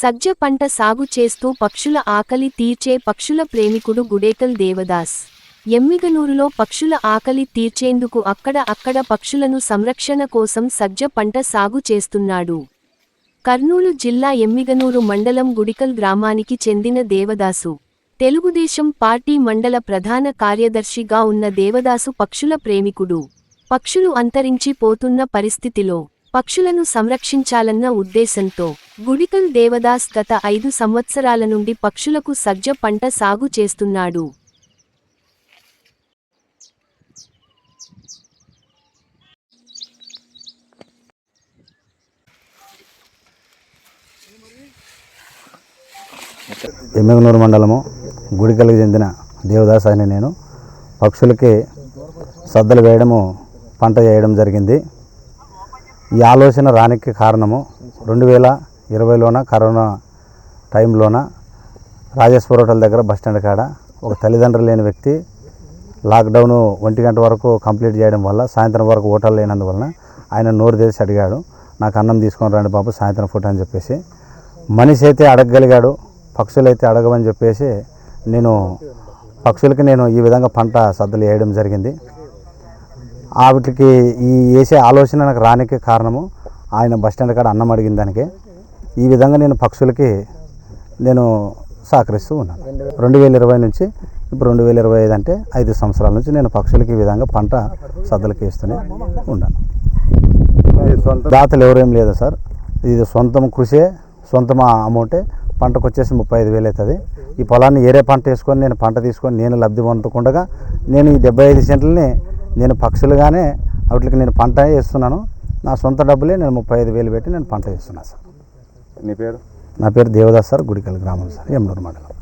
సజ్జ పంట సాగు చేస్తూ పక్షుల ఆకలి తీర్చే పక్షుల ప్రేమికుడు గుడేకల్ దేవదాస్. ఎమ్మిగనూరులో పక్షుల ఆకలి తీర్చేందుకు అక్కడ అక్కడ పక్షులను సంరక్షణ కోసం సజ్జ పంట సాగు చేస్తున్నాడు. కర్నూలు జిల్లా ఎమ్మిగనూరు మండలం గుడికల్ గ్రామానికి చెందిన దేవదాసు. తెలుగుదేశం పార్టీ మండల ప్రధాన కార్యదర్శిగా ఉన్న దేవదాసు పక్షుల ప్రేమికుడు. పక్షులు అంతరించి పోతున్న పరిస్థితిలో పక్షులను సంరక్షించాలన్న ఉద్దేశంతో గుడికల్ దేవదాస్ గత ఐదు సంవత్సరాల నుండి పక్షులకు సజ్జ పంట సాగు చేస్తున్నాడు. ఎమ్మెగనూరు మండలము గుడికల్కి చెందిన దేవదాస్ అని నేను. పక్షులకి సద్దలు వేయడము పంట చేయడం జరిగింది. ఈ ఆలోచన రానికి కారణము రెండు వేల ఇరవైలోన కరోనా టైంలోన రాజేశ్వర హోటల్ దగ్గర బస్ స్టాండ్ కాడ ఒక తల్లిదండ్రులు లేని వ్యక్తి లాక్డౌన్ ఒంటి గంట వరకు కంప్లీట్ చేయడం వల్ల సాయంత్రం వరకు హోటల్ లేనందువలన ఆయన నోరు తెరిచి అడిగాడు నాకు అన్నం తీసుకొని రండి బాబు సాయంత్రం ఫుడ్ అని చెప్పేసి. మనిషి అయితే అడగగలిగాడు పక్షులు అయితే అడగవని చెప్పేసి నేను పక్షులకి నేను ఈ విధంగా పంట సద్దలు వేయడం జరిగింది. వాటికి ఈ వేసే ఆలోచన నాకు రానికి కారణము ఆయన బస్ స్టాండ్ కాడ అన్నం అడిగిన దానికి. ఈ విధంగా నేను పక్షులకి నేను సహకరిస్తూ ఉన్నాను. రెండు వేల ఇరవై నుంచి ఇప్పుడు రెండు వేల ఇరవై ఐదు అంటే ఐదు సంవత్సరాల నుంచి నేను పక్షులకి ఈ విధంగా పంట సద్దలకి ఇస్తూనే ఉన్నాను. దాతలు ఎవరేం లేదు సార్. ఇది సొంతం కృషే సొంతం అమౌంటే పంటకు వచ్చేసి ముప్పై ఐదు వేలు అవుతుంది. ఈ పొలాన్ని ఏరే పంట వేసుకొని నేను పంట తీసుకొని నేను లబ్ధి పొందకుండా నేను ఈ డెబ్బై ఐదు సెంట్లని నేను పక్షులుగానే వాటికి నేను పంట వేస్తున్నాను. నా సొంత డబ్బులే నేను ముప్పై ఐదు వేలు పెట్టి నేను పంట వేస్తున్నాను సార్. నీ పేరు? నా పేరు దేవదాస్ సార్ గుడికల్ గ్రామం సార్ ఎమ్లూరు మండలం.